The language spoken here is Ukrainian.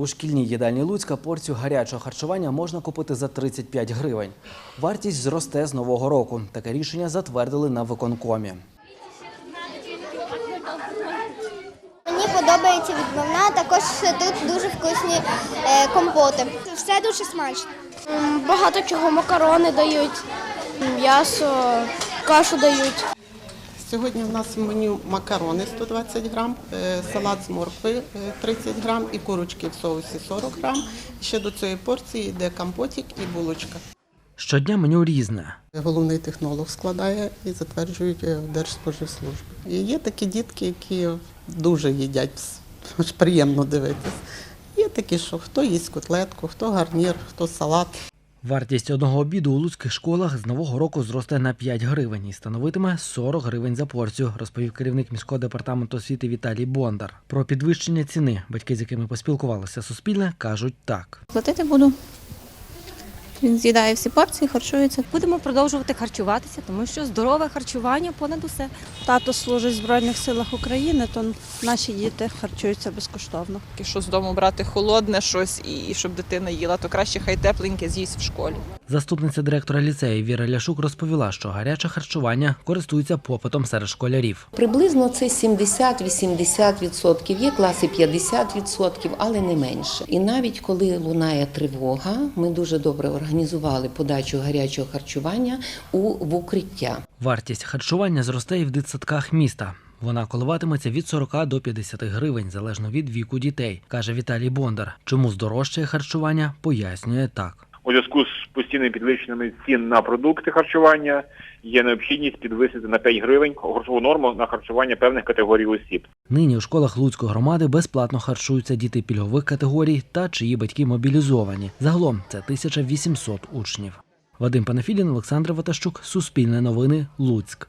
У шкільній їдальні Луцька порцію гарячого харчування можна купити за 35 гривень. Вартість зросте з нового року. Таке рішення затвердили на виконкомі. Мені подобається відбивна, також тут дуже вкусні е, компоти. Все дуже смачно. Багато чого макарони дають, м'ясо, кашу дають. Сьогодні в нас в меню макарони 120 грам, е, салат з моркви е, 30 грам і курочки в соусі 40 грам. Ще до цієї порції йде компотик і булочка. Щодня меню різне. Головний технолог складає і затверджують е, в Держспоживслужбі. І є такі дітки, які дуже їдять, приємно дивитись. Є такі, що хто їсть котлетку, хто гарнір, хто салат. Вартість одного обіду у луцьких школах з нового року зросте на 5 гривень і становитиме 40 гривень за порцію, розповів керівник міського департаменту освіти Віталій Бондар. Про підвищення ціни батьки, з якими поспілкувалося Суспільне, кажуть так. Платити буду. Він з'їдає всі порції, харчується. Будемо продовжувати харчуватися, тому що здорове харчування понад усе. Тато служить в Збройних силах України, то наші діти харчуються безкоштовно. Якщо з дому брати холодне щось і щоб дитина їла, то краще хай тепленьке з'їсть в школі. Заступниця директора ліцею Віра Ляшук розповіла, що гаряче харчування користується попитом серед школярів. Приблизно це 70-80%. Є класи 50%, але не менше. І навіть коли лунає тривога, ми дуже добре організували подачу гарячого харчування у в укриття. Вартість харчування зросте і в дитсадках міста. Вона коливатиметься від 40 до 50 гривень залежно від віку дітей, каже Віталій Бондар. Чому здорожчає харчування, пояснює так. Постійними підвищеннями цін на продукти харчування є необхідність підвисити на 5 гривень грошову норму на харчування певних категорій осіб. Нині у школах Луцької громади безплатно харчуються діти пільгових категорій та чиї батьки мобілізовані. Загалом це 1800 учнів. Вадим Панафідін, Олександр Ватащук, Суспільне новини, Луцьк.